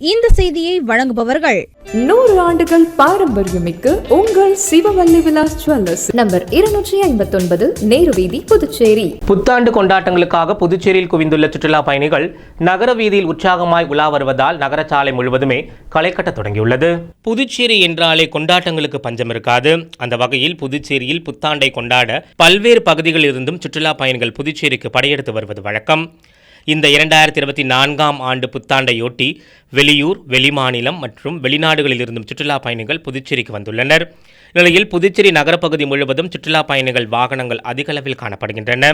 இந்த செய்தியை வழங்குபவர்கள் நூறு ஆண்டுகள் பாரம்பரியமிக்க உங்கள் சிவவல்லி விலாஸ் ஜுவல்லர்ஸ். நம்பர் இருநூற்றி ஐம்பத்தி ஒன்பது நேரு வீதி புதுச்சேரி. புத்தாண்டு கொண்டாட்டங்களுக்காக புதுச்சேரியில் குவிந்துள்ள சுற்றுலா பயணிகள் நகர வீதியில் உற்சாகமாய் உலா வருவதால் நகரச்சாலை முழுவதுமே களை கட்டத் தொடங்கியுள்ளது. புதுச்சேரி என்றாலே கொண்டாட்டங்களுக்கு பஞ்சம் இருக்காது. அந்த வகையில் புதுச்சேரியில் புத்தாண்டை கொண்டாட பல்வேறு பகுதிகளில் இருந்தும் சுற்றுலா பயணிகள் புதுச்சேரிக்கு படையெடுத்து வருவது வழக்கம். இந்த இரண்டாயிரத்தி இருபத்தி நான்காம் ஆண்டு புத்தாண்டையொட்டி வெளியூர் வெளிமாநிலம் மற்றும் வெளிநாடுகளில் இருந்தும் சுற்றுலா பயணிகள் புதுச்சேரிக்கு வந்துள்ளனர். நிலையில் புதுச்சேரி நகரப்பகுதி முழுவதும் சுற்றுலா பயணிகள் வாகனங்கள் அதிக அளவில் காணப்படுகின்றன.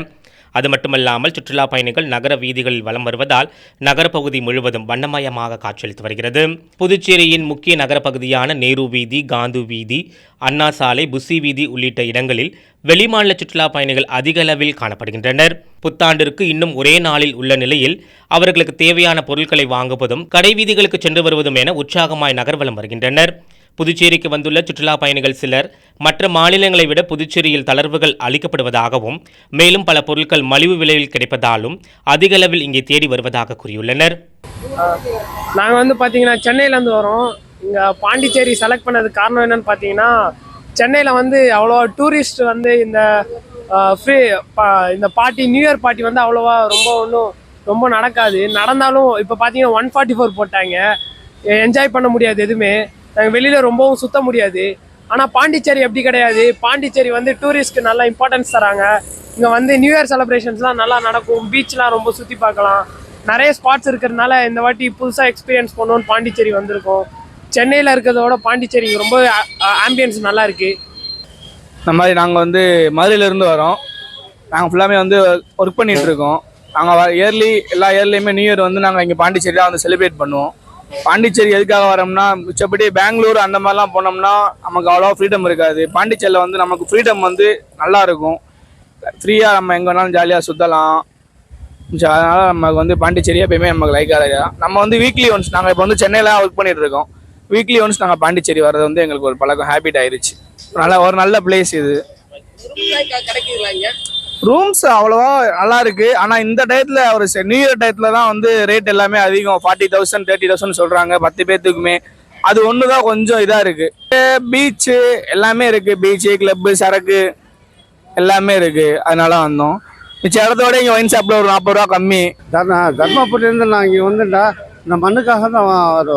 அது மட்டுமல்லாமல் சுற்றுலா பயணிகள் நகர வீதிகளில் வலம் வருவதால் நகரப்பகுதி முழுவதும் வண்ணமயமாக காட்சியளித்து வருகிறது. புதுச்சேரியின் முக்கிய நகரப்பகுதியான நேரு வீதி காந்து வீதி அண்ணா சாலை புசி வீதி உள்ளிட்ட இடங்களில் வெளிமாநில சுற்றுலா பயணிகள் அதிக அளவில் காணப்படுகின்றனர். புத்தாண்டிற்கு இன்னும் ஒரே நாளில் உள்ள நிலையில் அவர்களுக்கு தேவையான பொருட்களை வாங்குவதும் கடை வீதிகளுக்கு சென்று வருவதும் என உற்சாகமாய் நகர்வலம் வருகின்றனர். புதுச்சேரிக்கு வந்துள்ள சுற்றுலா பயணிகள் சிலர் மற்ற மாநிலங்களை விட புதுச்சேரியில் தளர்வுகள் அளிக்கப்படுவதாகவும் மேலும் பல பொருட்கள் மலிவு விலையில் கிடைப்பதாலும் அதிக அளவில் இங்கே தேடி வருவதாக கூறியுள்ளனர். நாங்கள் வந்து பார்த்தீங்கன்னா சென்னையிலேருந்து வரோம். இங்கே பாண்டிச்சேரி செலக்ட் பண்ணதுக்கு காரணம் என்னன்னு பார்த்தீங்கன்னா சென்னையில் வந்து அவ்வளோவா டூரிஸ்ட் வந்து இந்த ஃப்ரீ இந்த பார்ட்டி நியூ இயர் பார்ட்டி வந்து அவ்வளோவா ரொம்ப ஒன்றும் ரொம்ப நடக்காது. நடந்தாலும் இப்போ பார்த்தீங்கன்னா ஒன் ஃபார்ட்டி ஃபோர் போட்டாங்க என்ஜாய் பண்ண முடியாது எதுவுமே. நாங்கள் வெளியில் ரொம்பவும் சுத்த முடியாது. ஆனால் பாண்டிச்சேரி எப்படி கிடையாது. பாண்டிச்சேரி வந்து டூரிஸ்ட்க்கு நல்லா இம்பார்ட்டன்ஸ் தராங்க. இங்கே வந்து நியூ இயர் செலிப்ரேஷன்ஸ்லாம் நல்லா நடக்கும். பீச்லாம் ரொம்ப சுற்றி பார்க்கலாம். நிறைய ஸ்பாட்ஸ் இருக்கிறதுனால இந்த வாட்டி புதுசாக எக்ஸ்பீரியன்ஸ் பண்ணுவோன்னு பாண்டிச்சேரி வந்திருக்கோம். சென்னையில் இருக்கிறதோட பாண்டிச்சேரி ரொம்ப ஆம்பியன்ஸ் நல்லா இருக்குது இந்த மாதிரி நாங்கள் வந்து மதுரையிலேருந்து வரோம். நாங்கள் ஃபுல்லாமே வந்து ஒர்க் பண்ணிகிட்ருக்கோம் இருக்கோம். நாங்கள் இயர்லி எல்லா இயர்லேயுமே நியூ இயர் வந்து நாங்கள் இங்கே பாண்டிச்சேரி தான் வந்து செலிப்ரேட் பண்ணுவோம். பாண்டிச்சேரி எதுக்காக வரோம்னா மிச்சப்படி பெங்களூர் அந்த மாதிரிலாம் போனோம்னா நமக்கு அவ்வளோவா ஃப்ரீடம் இருக்காது. பாண்டிச்சேரியில் வந்து நமக்கு ஃப்ரீடம் வந்து நல்லா இருக்கும். ஃப்ரீயாக நம்ம எங்கே வேணாலும் ஜாலியாக சுற்றலாம் அதனால் நமக்கு வந்து பாண்டிச்சேரியாக எப்பயுமே நமக்கு லைக் ஆகுது நம்ம வந்து வீக்லி ஒன்ஸ் நாங்கள் இப்போ வந்து சென்னையில் ஒர்க் பண்ணிகிட்டு இருக்கோம். வீக்லி ஒன்ஸ் நாங்கள் பாண்டிச்சேரி வர்றது வந்து எங்களுக்கு ஒரு பழக்கம் ஹேபிட் ஆயிருச்சு. நல்ல ஒரு நல்ல பிளேஸ் இது. ரூம்ஸ் அவ்வளோவா நல்லா இருக்கு. ஆனால் இந்த டயத்தில் ஒரு நியூ இயர் டயத்தில் தான் வந்து ரேட் எல்லாமே அதிகம். ஃபார்ட்டி தௌசண்ட் தேர்ட்டி தௌசண்ட் சொல்கிறாங்க பத்து பேர்த்துக்குமே அது ஒன்று தான் கொஞ்சம் இதாக இருக்கு. பீச்சு எல்லாமே இருக்கு. பீச்சு கிளப்பு சரக்கு எல்லாமே இருக்கு. அதனால வந்தோம். மிச்ச இடத்தோட இங்கே ஒயின் ஷாப்பில் ஒரு நாற்பது ரூபா கம்மி. தர்ம தர்மபுரியிலேருந்து நான் இங்கே வந்துட்டா இந்த மண்ணுக்காக தான் ஒரு